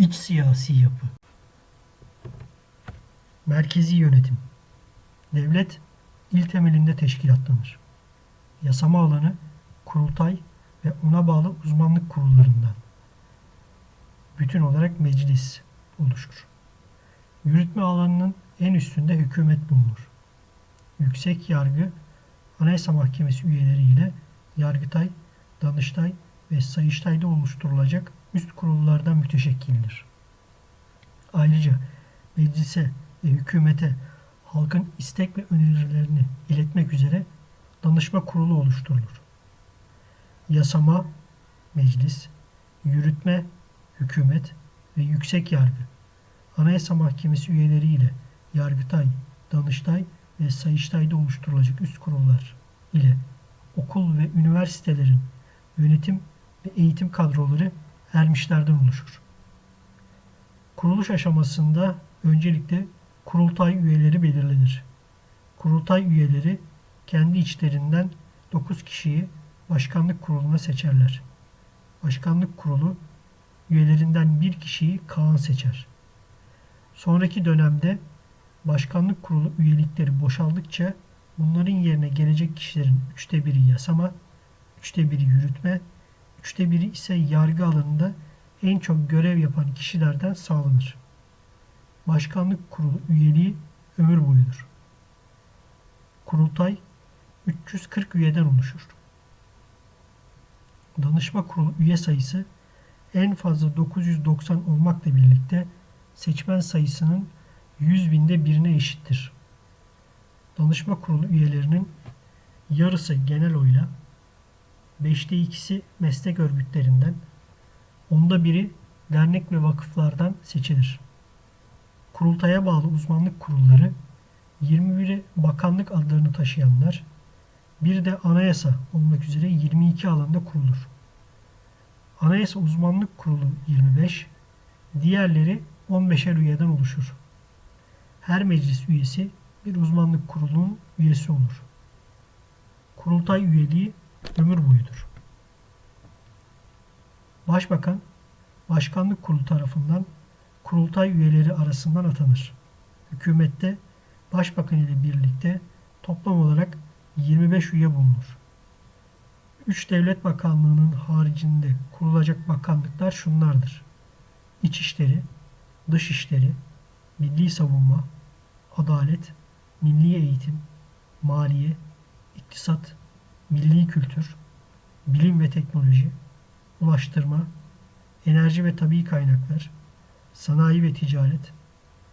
İç siyasi yapı Merkezi yönetim Devlet il temelinde teşkilatlanır. Yasama alanı kurultay ve ona bağlı uzmanlık kurullarından bütün olarak meclis oluşur. Yürütme alanının en üstünde hükümet bulunur. Yüksek yargı Anayasa Mahkemesi üyeleriyle Yargıtay, Danıştay ve Sayıştay'da oluşturulacak üst kurullardan müteşekkildir. Ayrıca meclise ve hükümete halkın istek ve önerilerini iletmek üzere danışma kurulu oluşturulur. Yasama, meclis, yürütme, hükümet ve yüksek yargı Anayasa Mahkemesi üyeleriyle Yargıtay, Danıştay ve Sayıştay'da oluşturulacak üst kurullar ile okul ve üniversitelerin yönetim ve eğitim kadroları ermişlerden oluşur. Kuruluş aşamasında öncelikle kurultay üyeleri belirlenir. Kurultay üyeleri kendi içlerinden 9 kişiyi başkanlık kuruluna seçerler. Başkanlık kurulu üyelerinden bir kişiyi Kaan seçer. Sonraki dönemde başkanlık kurulu üyelikleri boşaldıkça bunların yerine gelecek kişilerin üçte biri yasama, üçte biri yürütme, üçte biri ise yargı alanında en çok görev yapan kişilerden sağlanır. Başkanlık kurulu üyeliği ömür boyudur. Kurultay 340 üyeden oluşur. Danışma kurulu üye sayısı en fazla 990 olmakla birlikte seçmen sayısının 100 binde birine eşittir. Danışma kurulu üyelerinin yarısı genel oyla, beşte ikisi meslek örgütlerinden, onda biri dernek ve vakıflardan seçilir. Kurultaya bağlı uzmanlık kurulları, 21'i bakanlık adlarını taşıyanlar, bir de anayasa olmak üzere 22 alanda kurulur. Anayasa Uzmanlık Kurulu 25, diğerleri 15'er üyeden oluşur. Her meclis üyesi bir uzmanlık kurulunun üyesi olur. Kurultay üyeliği ömür boyudur. Başbakan, Başkanlık Kurulu tarafından kurultay üyeleri arasından atanır. Hükümette Başbakan ile birlikte toplam olarak 25 üye bulunur. Üç devlet bakanlığının haricinde kurulacak bakanlıklar şunlardır. İçişleri, Dışişleri, Milli Savunma, Adalet, Milli Eğitim, Maliye, İktisat, Milli Kültür, Bilim ve Teknoloji, Ulaştırma, Enerji ve Tabi Kaynaklar, Sanayi ve Ticaret,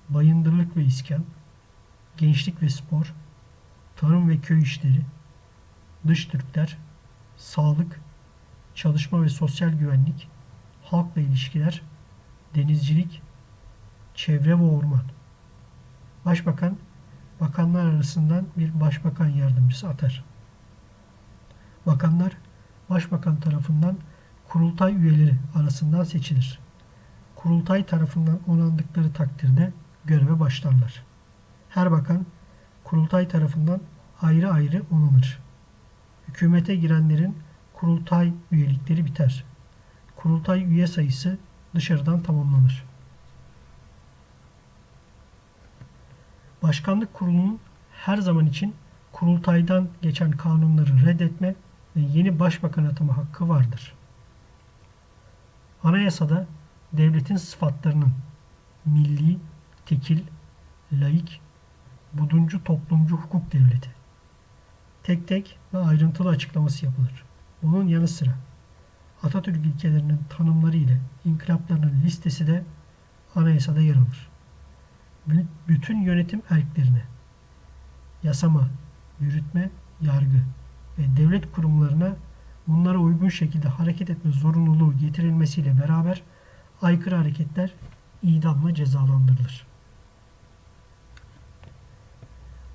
Bayındırlık ve İskan, Gençlik ve Spor, Tarım ve Köy İşleri, Dış Türkler, Sağlık, Çalışma ve Sosyal Güvenlik, Halkla İlişkiler, Denizcilik, Çevre ve Orman. Başbakan, bakanlar arasından bir başbakan yardımcısı atar. Bakanlar, başbakan tarafından kurultay üyeleri arasından seçilir. Kurultay tarafından onandıkları takdirde göreve başlarlar. Her bakan, kurultay tarafından ayrı ayrı onanır. Hükümete girenlerin kurultay üyelikleri biter. Kurultay üye sayısı dışarıdan tamamlanır. Başkanlık kurulunun her zaman için kurultaydan geçen kanunları reddetme yeni başbakan atama hakkı vardır. Anayasada devletin sıfatlarının milli, tekil, laik, buduncu toplumcu hukuk devleti tek tek ve ayrıntılı açıklaması yapılır. Bunun yanı sıra Atatürk ilkelerinin tanımları ile inkılaplarının listesi de anayasada yer alır. Bütün yönetim erklerine, yasama, yürütme, yargı ve devlet kurumlarına bunlara uygun şekilde hareket etme zorunluluğu getirilmesiyle beraber aykırı hareketler idamla cezalandırılır.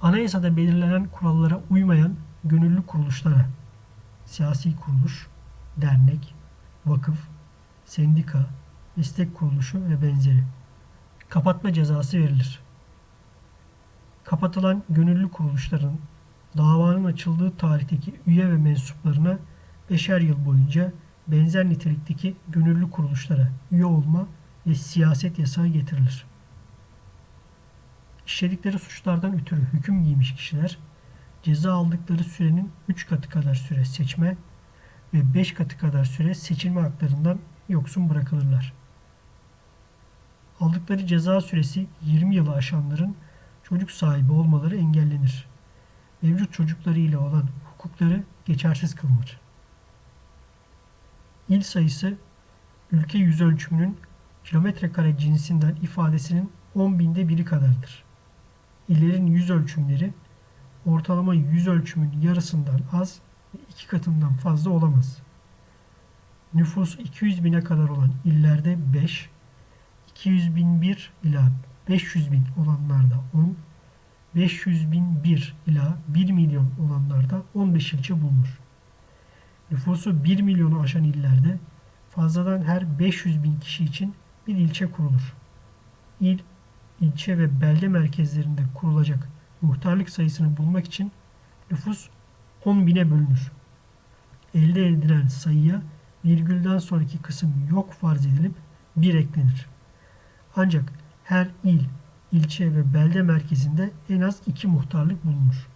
Anayasada belirlenen kurallara uymayan gönüllü kuruluşlara, siyasi kuruluş, dernek, vakıf, sendika, meslek kuruluşu ve benzeri kapatma cezası verilir. Kapatılan gönüllü kuruluşların davanın açıldığı tarihteki üye ve mensuplarına beşer yıl boyunca benzer nitelikteki gönüllü kuruluşlara üye olma ve siyaset yasağı getirilir. İşledikleri suçlardan ötürü hüküm giymiş kişiler ceza aldıkları sürenin 3 katı kadar süre seçme ve 5 katı kadar süre seçilme haklarından yoksun bırakılırlar. Aldıkları ceza süresi 20 yılı aşanların çocuk sahibi olmaları engellenir. Mevcut çocukları ile olan hukukları geçersiz kılınır. İl sayısı ülke yüz ölçümünün kilometre kare cinsinden ifadesinin 10 binde biri kadardır. İllerin yüz ölçümleri ortalama yüz ölçümün yarısından az ve iki katından fazla olamaz. Nüfus 200 bine kadar olan illerde 5, 200 bin 1 ila 500 bin olanlarda 10, 500 bin 1 ila 1 milyon olanlarda 15 ilçe bulunur. Nüfusu 1 milyonu aşan illerde fazladan her 500 bin kişi için bir ilçe kurulur. İl, ilçe ve belde merkezlerinde kurulacak muhtarlık sayısını bulmak için nüfus 10 bine bölünür. Elde edilen sayıya virgülden sonraki kısım yok farz edilip 1 eklenir. Ancak her il, ilçe ve belde merkezinde en az 2 muhtarlık bulunur.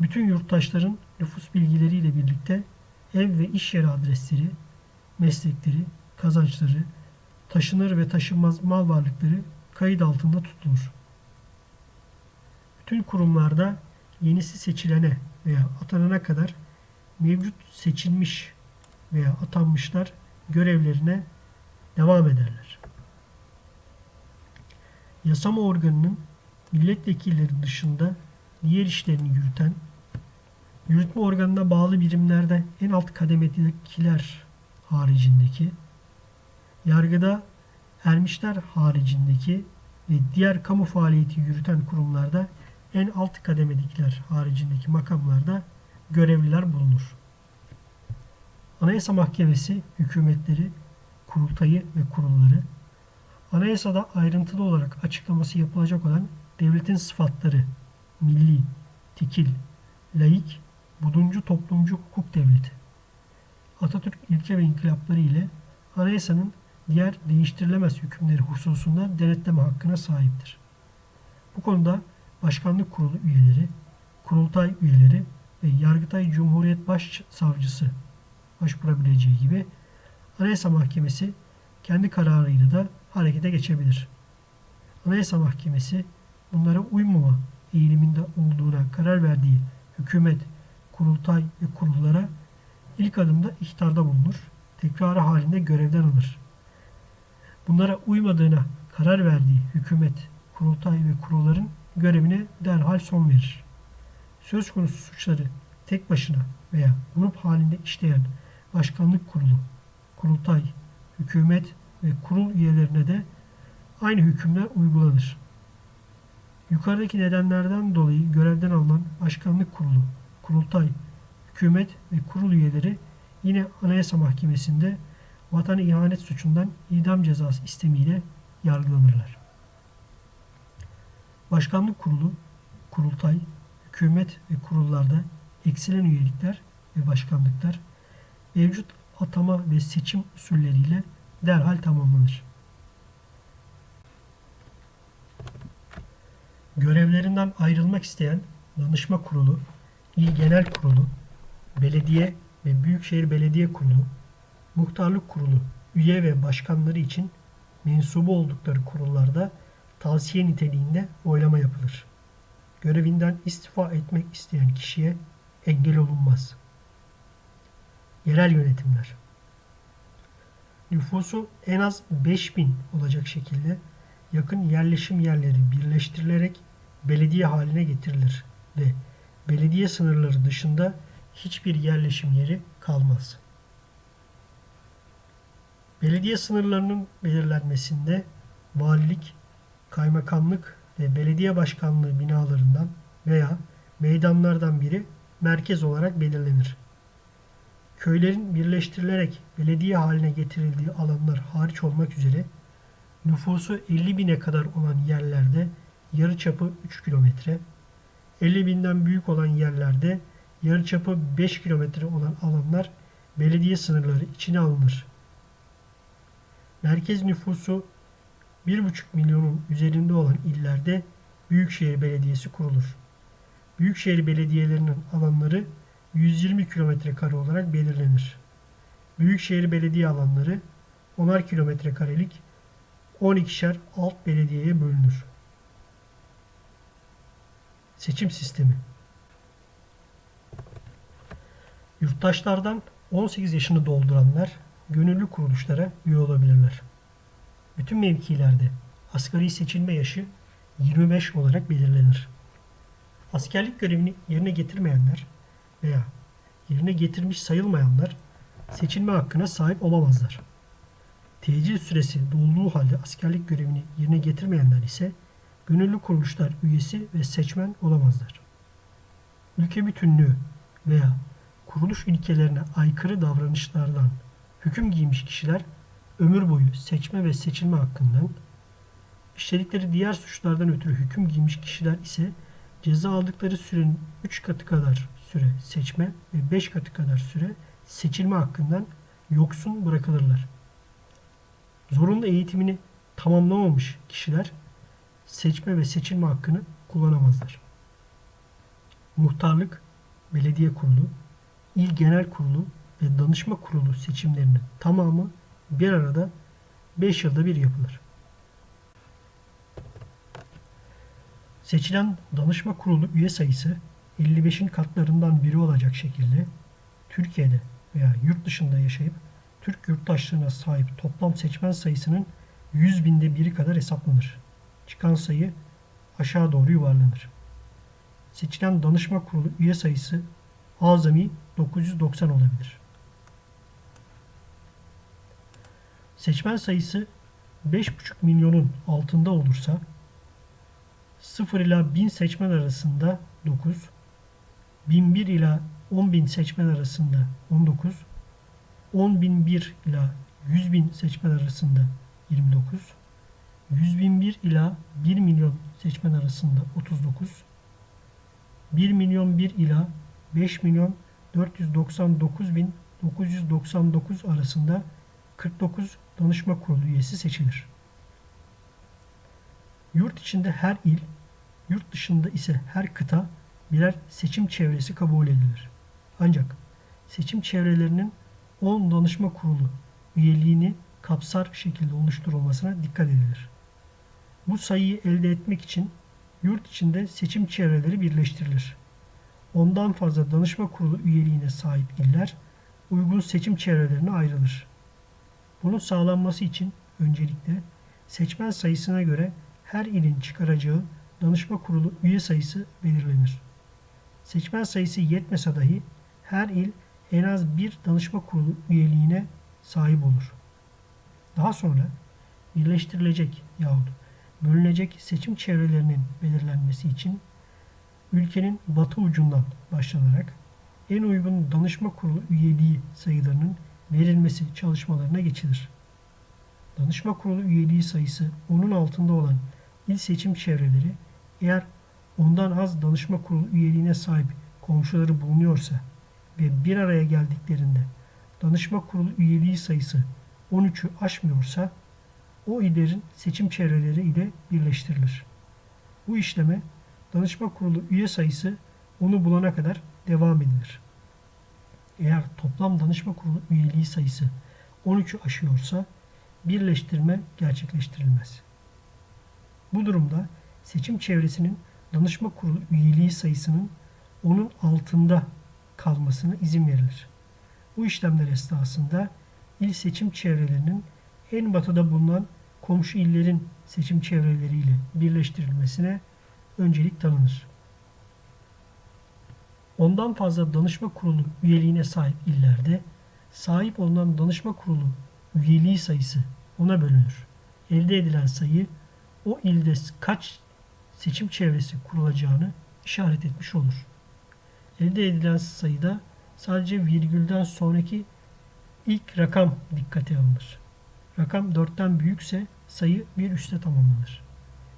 Bütün yurttaşların nüfus bilgileriyle birlikte ev ve iş yeri adresleri, meslekleri, kazançları, taşınır ve taşınmaz mal varlıkları kayıt altında tutulur. Bütün kurumlarda yenisi seçilene veya atanana kadar mevcut seçilmiş veya atanmışlar görevlerine devam ederler. Yasama organının milletvekilleri dışında diğer işlerini yürüten, yürütme organına bağlı birimlerde en alt kademedekiler haricindeki, yargıda ermişler haricindeki ve diğer kamu faaliyeti yürüten kurumlarda en alt kademedekiler haricindeki makamlarda görevliler bulunur. Anayasa Mahkemesi hükümetleri, kurultayı ve kurulları, anayasada ayrıntılı olarak açıklaması yapılacak olan devletin sıfatları, milli, tekil, laik, buduncu toplumcu hukuk devleti, Atatürk ilke ve inkılapları ile anayasanın diğer değiştirilemez hükümleri hususunda denetleme hakkına sahiptir. Bu konuda Başkanlık Kurulu üyeleri, Kurultay üyeleri ve Yargıtay Cumhuriyet Başsavcısı başvurabileceği gibi Anayasa Mahkemesi kendi kararıyla da harekete geçebilir. Anayasa Mahkemesi bunlara uymama eğiliminde olduğuna karar verdiği hükümet, kurultay ve kurullara ilk adımda ihtarda bulunur, tekrarı halinde görevden alır. Bunlara uymadığına karar verdiği hükümet, kurultay ve kurulların görevine derhal son verir. Söz konusu suçları tek başına veya grup halinde işleyen başkanlık kurulu, kurultay, hükümet ve kurul üyelerine de aynı hükümler uygulanır. Yukarıdaki nedenlerden dolayı görevden alınan başkanlık kurulu, kurultay, hükümet ve kurul üyeleri yine Anayasa Mahkemesi'nde vatana ihanet suçundan idam cezası istemiyle yargılanırlar. Başkanlık kurulu, kurultay, hükümet ve kurullarda eksilen üyelikler ve başkanlıklar mevcut atama ve seçim usulleriyle derhal tamamlanır. Görevlerinden ayrılmak isteyen danışma kurulu, il genel kurulu, belediye ve büyükşehir belediye kurulu, muhtarlık kurulu üye ve başkanları için mensubu oldukları kurullarda tavsiye niteliğinde oylama yapılır. Görevinden istifa etmek isteyen kişiye engel olunmaz. Yerel yönetimler Nüfusu en az 5000 olacak şekilde yakın yerleşim yerleri birleştirilerek belediye haline getirilir ve belediye sınırları dışında hiçbir yerleşim yeri kalmaz. Belediye sınırlarının belirlenmesinde valilik, kaymakamlık ve belediye başkanlığı binalarından veya meydanlardan biri merkez olarak belirlenir. Köylerin birleştirilerek belediye haline getirildiği alanlar hariç olmak üzere nüfusu 50 bine kadar olan yerlerde yarıçapı 3 kilometre, 50 binden büyük olan yerlerde yarıçapı 5 kilometre olan alanlar belediye sınırları içine alınır. Merkez nüfusu 1,5 milyonun üzerinde olan illerde Büyükşehir Belediyesi kurulur. Büyükşehir belediyelerinin alanları 120 kilometre kare olarak belirlenir. Büyükşehir belediye alanları 10'ar kilometre karelik 12'şer alt belediyeye bölünür. Seçim sistemi Yurttaşlardan 18 yaşını dolduranlar gönüllü kuruluşlara üye olabilirler. Bütün mevkilerde asgari seçilme yaşı 25 olarak belirlenir. Askerlik görevini yerine getirmeyenler veya yerine getirmiş sayılmayanlar seçilme hakkına sahip olamazlar. Tecil süresi dolduğu halde askerlik görevini yerine getirmeyenler ise gönüllü kuruluşlar üyesi ve seçmen olamazlar. Ülke bütünlüğü veya kuruluş ilkelerine aykırı davranışlardan hüküm giymiş kişiler ömür boyu seçme ve seçilme hakkından, işledikleri diğer suçlardan ötürü hüküm giymiş kişiler ise ceza aldıkları sürenin 3 katı kadar süre seçme ve 5 katı kadar süre seçilme hakkından yoksun bırakılırlar. Zorunlu eğitimini tamamlamamış kişiler seçme ve seçilme hakkını kullanamazlar. Muhtarlık, belediye kurulu, il genel kurulu ve danışma kurulu seçimlerinin tamamı bir arada 5 yılda bir yapılır. Seçilen danışma kurulu üye sayısı 55'in katlarından biri olacak şekilde Türkiye'de veya yurt dışında yaşayıp Türk yurttaşlığına sahip toplam seçmen sayısının 100 binde biri kadar hesaplanır. Çıkan sayı aşağı doğru yuvarlanır. Seçilen danışma kurulu üye sayısı azami 990 olabilir. Seçmen sayısı 5,5 milyonun altında olursa 0 ila 1000 seçmen arasında 9, 1001 ila 10.000 seçmen arasında 19, 10.001 ila 100.000 seçmen arasında 29, 100.001 ila 1 milyon seçmen arasında 39, 1 milyon 1 ila 5 milyon 499 bin 999 arasında 49 danışma kurulu üyesi seçilir. Yurt içinde her il, yurt dışında ise her kıta birer seçim çevresi kabul edilir. Ancak seçim çevrelerinin 10 danışma kurulu üyeliğini kapsar şekilde oluşturulmasına dikkat edilir. Bu sayıyı elde etmek için yurt içinde seçim çevreleri birleştirilir. Ondan fazla danışma kurulu üyeliğine sahip iller uygun seçim çevrelerine ayrılır. Bunun sağlanması için öncelikle seçmen sayısına göre her ilin çıkaracağı danışma kurulu üye sayısı belirlenir. Seçmen sayısı yetmese dahi her il en az bir danışma kurulu üyeliğine sahip olur. Daha sonra birleştirilecek yahut bölünecek seçim çevrelerinin belirlenmesi için ülkenin batı ucundan başlanarak en uygun danışma kurulu üyeliği sayılarının verilmesi çalışmalarına geçilir. Danışma kurulu üyeliği sayısı onun altında olan il seçim çevreleri eğer ondan az danışma kurulu üyeliğine sahip komşuları bulunuyorsa ve bir araya geldiklerinde danışma kurulu üyeliği sayısı 13'ü aşmıyorsa o illerin seçim çevreleri ile birleştirilir. Bu işleme danışma kurulu üye sayısı onu bulana kadar devam edilir. Eğer toplam danışma kurulu üyeliği sayısı 13'ü aşıyorsa birleştirme gerçekleştirilmez. Bu durumda seçim çevresinin danışma kurulu üyeliği sayısının onun altında kalmasına izin verilir. Bu işlemler esnasında il seçim çevrelerinin en batıda bulunan komşu illerin seçim çevreleriyle birleştirilmesine öncelik tanınır. Ondan fazla danışma kurulu üyeliğine sahip illerde sahip olunan danışma kurulu üyeliği sayısı ona bölünür. Elde edilen sayı o ilde kaç seçim çevresi kurulacağını işaret etmiş olur. Elde edilen sayıda sadece virgülden sonraki ilk rakam dikkate alınır. Rakam 4'ten büyükse sayı bir üste tamamlanır.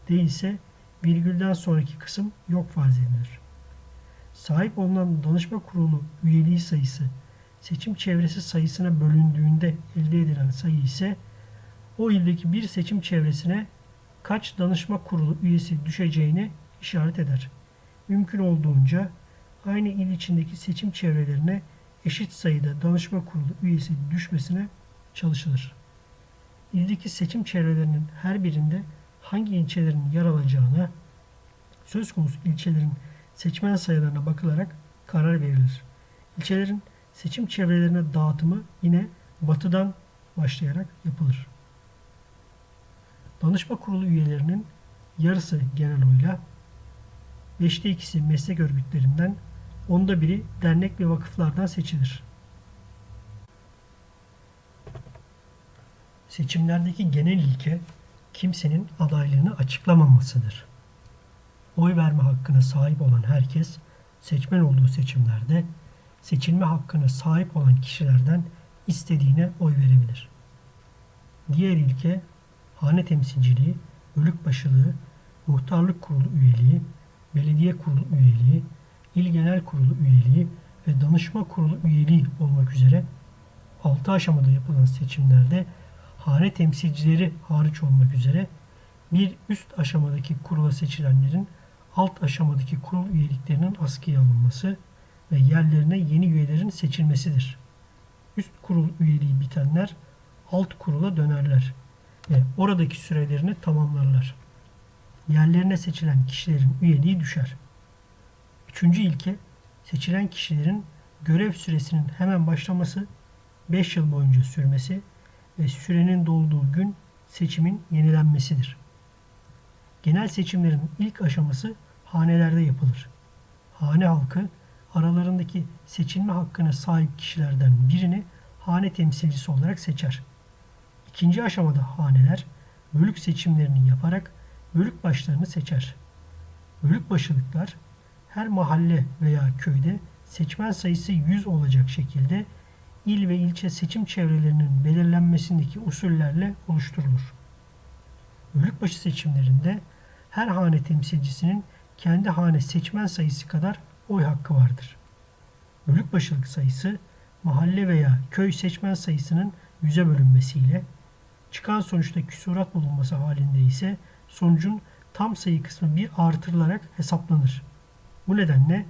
Değilse virgülden sonraki kısım yok farz edilir. Sahip olunan danışma kurulu üyeliği sayısı seçim çevresi sayısına bölündüğünde elde edilen sayı ise o ildeki bir seçim çevresine kaç danışma kurulu üyesi düşeceğini işaret eder. Mümkün olduğunca aynı il içindeki seçim çevrelerine eşit sayıda danışma kurulu üyesi düşmesine çalışılır. İldeki seçim çevrelerinin her birinde hangi ilçelerin yer alacağına söz konusu ilçelerin seçmen sayılarına bakılarak karar verilir. İlçelerin seçim çevrelerine dağıtımı yine batıdan başlayarak yapılır. Danışma kurulu üyelerinin yarısı genel oyla, beşte ikisi meslek örgütlerinden, onda biri dernek ve vakıflardan seçilir. Seçimlerdeki genel ilke kimsenin adaylığını açıklamamasıdır. Oy verme hakkına sahip olan herkes seçmen olduğu seçimlerde seçilme hakkına sahip olan kişilerden istediğine oy verebilir. Diğer ilke hane temsilciliği, bölük başılığı, muhtarlık kurulu üyeliği, belediye kurulu üyeliği, il genel kurulu üyeliği ve danışma kurulu üyeliği olmak üzere 6 aşamada yapılan seçimlerde hane temsilcileri hariç olmak üzere bir üst aşamadaki kurula seçilenlerin alt aşamadaki kurul üyeliklerinin askıya alınması ve yerlerine yeni üyelerin seçilmesidir. Üst kurul üyeliği bitenler alt kurula dönerler ve oradaki sürelerini tamamlarlar. Yerlerine seçilen kişilerin üyeliği düşer. Üçüncü ilke seçilen kişilerin görev süresinin hemen başlaması, 5 yıl boyunca sürmesi ve sürenin dolduğu gün seçimin yenilenmesidir. Genel seçimlerin ilk aşaması hanelerde yapılır. Hane halkı aralarındaki seçilme hakkına sahip kişilerden birini hane temsilcisi olarak seçer. İkinci aşamada haneler bölük seçimlerini yaparak bölük başlarını seçer. Bölük başılıklar her mahalle veya köyde seçmen sayısı 100 olacak şekilde il ve ilçe seçim çevrelerinin belirlenmesindeki usullerle oluşturulur. Bölükbaşı seçimlerinde her hane temsilcisinin kendi hane seçmen sayısı kadar oy hakkı vardır. Bölükbaşılık sayısı mahalle veya köy seçmen sayısının yüze bölünmesiyle çıkan sonuçta küsurat bulunması halinde ise sonucun tam sayı kısmı bir artırılarak hesaplanır. Bu nedenle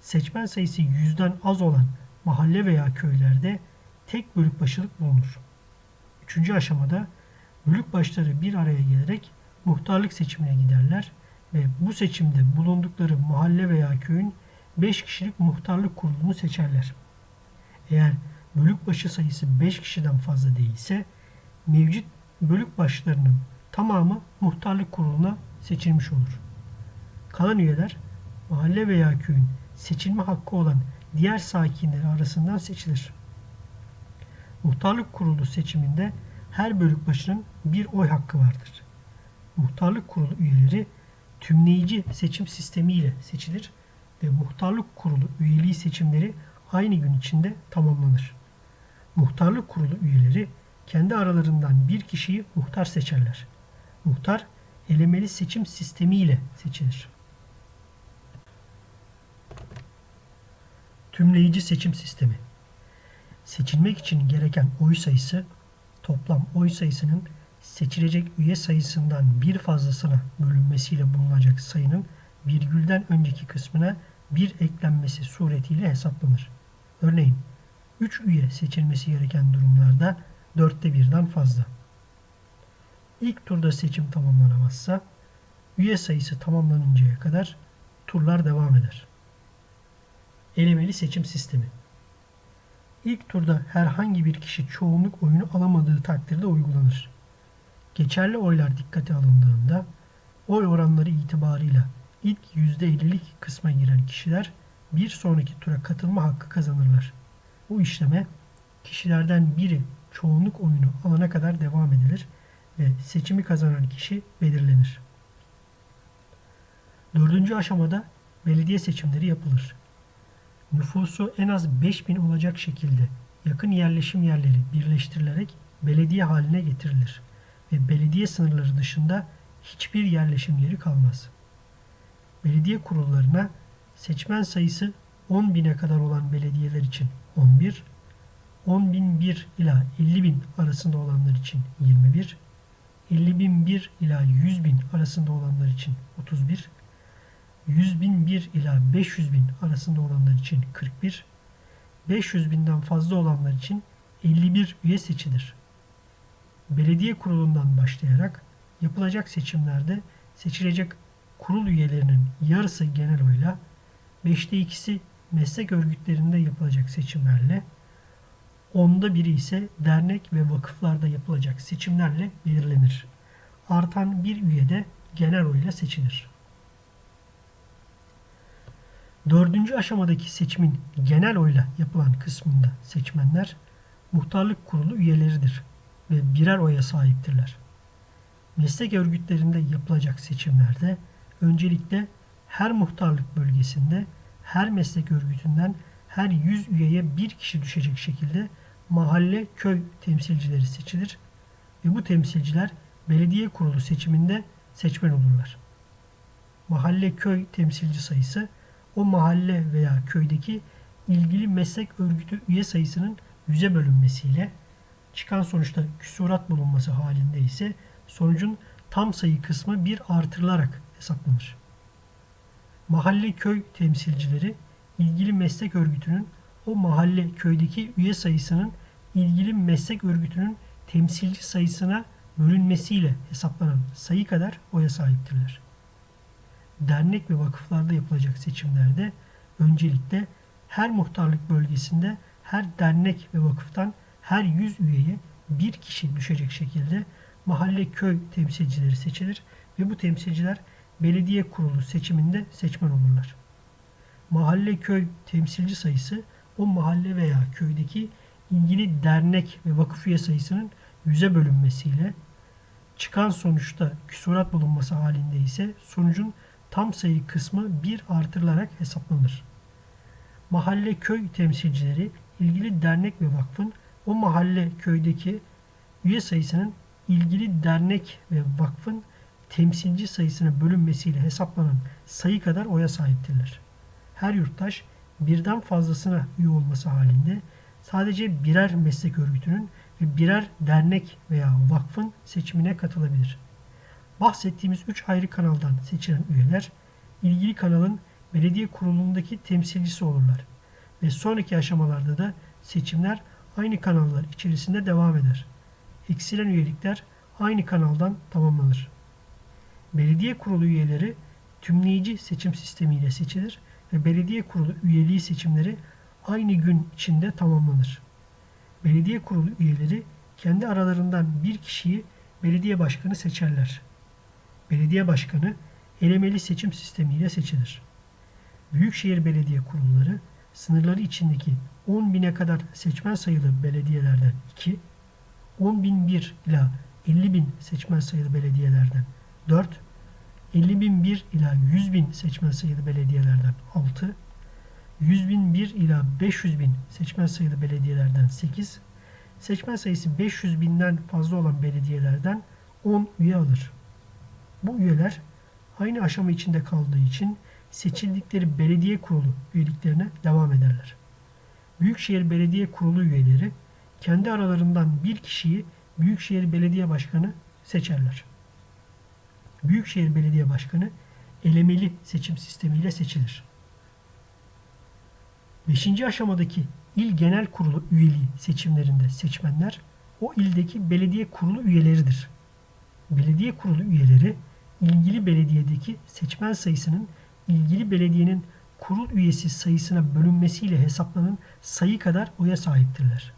seçmen sayısı yüzden az olan mahalle veya köylerde tek bölük başılık bulunur. Üçüncü aşamada bölük başları bir araya gelerek muhtarlık seçimine giderler ve bu seçimde bulundukları mahalle veya köyün 5 kişilik muhtarlık kurulunu seçerler. Eğer bölük başı sayısı 5 kişiden fazla değilse mevcut bölük başlarının tamamı muhtarlık kuruluna seçilmiş olur. Kalan üyeler mahalle veya köyün seçilme hakkı olan diğer sakinleri arasından seçilir. Muhtarlık kurulu seçiminde her bölük başının bir oy hakkı vardır. Muhtarlık kurulu üyeleri tümleyici seçim sistemiyle seçilir ve muhtarlık kurulu üyeliği seçimleri aynı gün içinde tamamlanır. Muhtarlık kurulu üyeleri kendi aralarından bir kişiyi muhtar seçerler. Muhtar elemeli seçim sistemiyle seçilir. Tümleyici seçim sistemi. Seçilmek için gereken oy sayısı toplam oy sayısının seçilecek üye sayısından bir fazlasına bölünmesiyle bulunacak sayının virgülden önceki kısmına bir eklenmesi suretiyle hesaplanır. Örneğin 3 üye seçilmesi gereken durumlarda 4'te birden fazla. İlk turda seçim tamamlanamazsa üye sayısı tamamlanıncaya kadar turlar devam eder. Elemeli seçim sistemi. İlk turda herhangi bir kişi çoğunluk oyunu alamadığı takdirde uygulanır. Geçerli oylar dikkate alındığında oy oranları itibarıyla ilk %50'lik kısma giren kişiler bir sonraki tura katılma hakkı kazanırlar. Bu işleme kişilerden biri çoğunluk oyunu alana kadar devam edilir ve seçimi kazanan kişi belirlenir. Dördüncü aşamada belediye seçimleri yapılır. Nüfusu en az 5000 olacak şekilde yakın yerleşim yerleri birleştirilerek belediye haline getirilir ve belediye sınırları dışında hiçbir yerleşim yeri kalmaz. Belediye kurullarına seçmen sayısı 10 bine kadar olan belediyeler için 11, 10 bin 1 ila 50 bin arasında olanlar için 21, 50.001 ila 100.000 arasında olanlar için 31, 100.001 ila 500.000 arasında olanlar için 41, 500 binden fazla olanlar için 51 üye seçilir. Belediye kurulundan başlayarak yapılacak seçimlerde seçilecek kurul üyelerinin yarısı genel oyla, 5'te ikisi meslek örgütlerinde yapılacak seçimlerle, onda biri ise dernek ve vakıflarda yapılacak seçimlerle belirlenir. Artan bir üye de genel oyla seçilir. Dördüncü aşamadaki seçimin genel oyla yapılan kısmında seçmenler muhtarlık kurulu üyeleridir ve birer oya sahiptirler. Meslek örgütlerinde yapılacak seçimlerde öncelikle her muhtarlık bölgesinde her meslek örgütünden her 100 üyeye bir kişi düşecek şekilde mahalle köy temsilcileri seçilir ve bu temsilciler belediye kurulu seçiminde seçmen olurlar. Mahalle köy temsilci sayısı o mahalle veya köydeki ilgili meslek örgütü üye sayısının yüze bölünmesiyle çıkan sonuçta küsurat bulunması halinde ise sonucun tam sayı kısmı bir artırılarak hesaplanır. Mahalle köy temsilcileri ilgili meslek örgütünün o mahalle köydeki üye sayısının ilgili meslek örgütünün temsilci sayısına bölünmesiyle hesaplanan sayı kadar oya sahiptirler. Dernek ve vakıflarda yapılacak seçimlerde öncelikle her muhtarlık bölgesinde her dernek ve vakıftan her 100 üyeye bir kişi düşecek şekilde mahalle köy temsilcileri seçilir ve bu temsilciler belediye kurulu seçiminde seçmen olurlar. Mahalle köy temsilci sayısı o mahalle veya köydeki ilgili dernek ve vakıf üye sayısının yüze bölünmesiyle çıkan sonuçta küsurat bulunması halinde ise sonucun tam sayı kısmı bir artırılarak hesaplanır. Mahalle köy temsilcileri ilgili dernek ve vakfın o mahalle köydeki üye sayısının ilgili dernek ve vakfın temsilci sayısına bölünmesiyle hesaplanan sayı kadar oya sahiptirler. Her yurttaş birden fazlasına üye olması halinde sadece birer meslek örgütünün ve birer dernek veya vakfın seçimine katılabilir. Bahsettiğimiz üç ayrı kanaldan seçilen üyeler ilgili kanalın belediye kurulundaki temsilcisi olurlar ve sonraki aşamalarda da seçimler aynı kanallar içerisinde devam eder. Eksilen üyelikler aynı kanaldan tamamlanır. Belediye kurulu üyeleri tümleyici seçim sistemiyle seçilir ve belediye kurulu üyeliği seçimleri aynı gün içinde tamamlanır. Belediye kurulu üyeleri kendi aralarından bir kişiyi belediye başkanı seçerler. Belediye başkanı elemeli seçim sistemiyle seçilir. Büyükşehir belediye kurulları sınırları içindeki 10 bine kadar seçmen sayılı belediyelerden 2, 10 bin 1 ila 50 bin seçmen sayılı belediyelerden 4, 50 bin 1 ila 100 bin seçmen sayılı belediyelerden 6, 100 bin 1 ila 500 bin seçmen sayılı belediyelerden 8, seçmen sayısı 500 binden fazla olan belediyelerden 10 üye alır. Bu üyeler aynı aşama içinde kaldığı için seçildikleri belediye kurulu üyeliklerine devam ederler. Büyükşehir Belediye Kurulu üyeleri kendi aralarından bir kişiyi Büyükşehir Belediye Başkanı seçerler. Büyükşehir Belediye Başkanı elemeli seçim sistemiyle seçilir. Beşinci aşamadaki il genel kurulu üyeliği seçimlerinde seçmenler o ildeki belediye kurulu üyeleridir. Belediye kurulu üyeleri ilgili belediyedeki seçmen sayısının ilgili belediyenin kurul üyesi sayısına bölünmesiyle hesaplanan sayı kadar oya sahiptirler.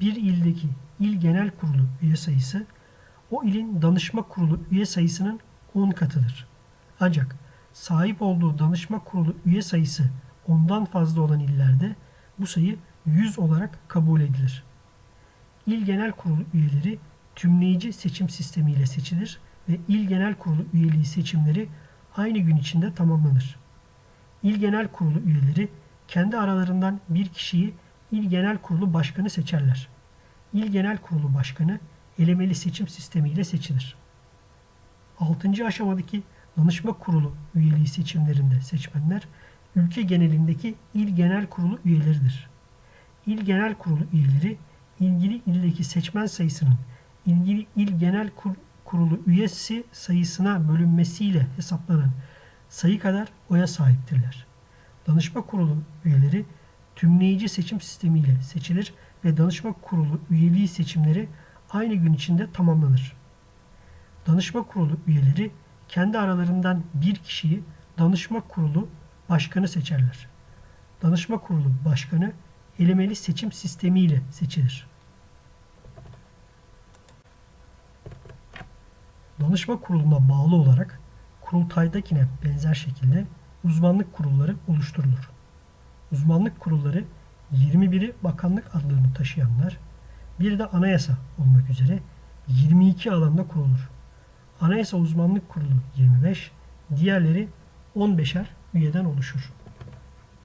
Bir ildeki il genel kurulu üye sayısı o ilin danışma kurulu üye sayısının 10 katıdır. Ancak sahip olduğu danışma kurulu üye sayısı ondan fazla olan illerde bu sayı 100 olarak kabul edilir. İl Genel Kurulu üyeleri tümleyici seçim sistemiyle seçilir ve İl Genel Kurulu üyeliği seçimleri aynı gün içinde tamamlanır. İl Genel Kurulu üyeleri kendi aralarından bir kişiyi İl Genel Kurulu Başkanı seçerler. İl Genel Kurulu Başkanı elemeli seçim sistemiyle seçilir. 6. aşamadaki danışma kurulu üyeliği seçimlerinde seçmenler ülke genelindeki il genel kurulu üyeleridir. İl genel kurulu üyeleri ilgili ildeki seçmen sayısının ilgili il genel kur, kurulu üyesi sayısına bölünmesiyle hesaplanan sayı kadar oya sahiptirler. Danışma kurulu üyeleri tümleyici seçim sistemiyle seçilir ve danışma kurulu üyeliği seçimleri aynı gün içinde tamamlanır. Danışma kurulu üyeleri kendi aralarından bir kişiyi danışma kurulu başkanı seçerler. Danışma kurulu başkanı elemeli seçim sistemiyle seçilir. Danışma kuruluna bağlı olarak kurultaydakine benzer şekilde uzmanlık kurulları oluşturulur. Uzmanlık kurulları 21'i bakanlık adlarını taşıyanlar, bir de anayasa olmak üzere 22 alanda kurulur. Anayasa Uzmanlık Kurulu 25, diğerleri 15'er üyeden oluşur.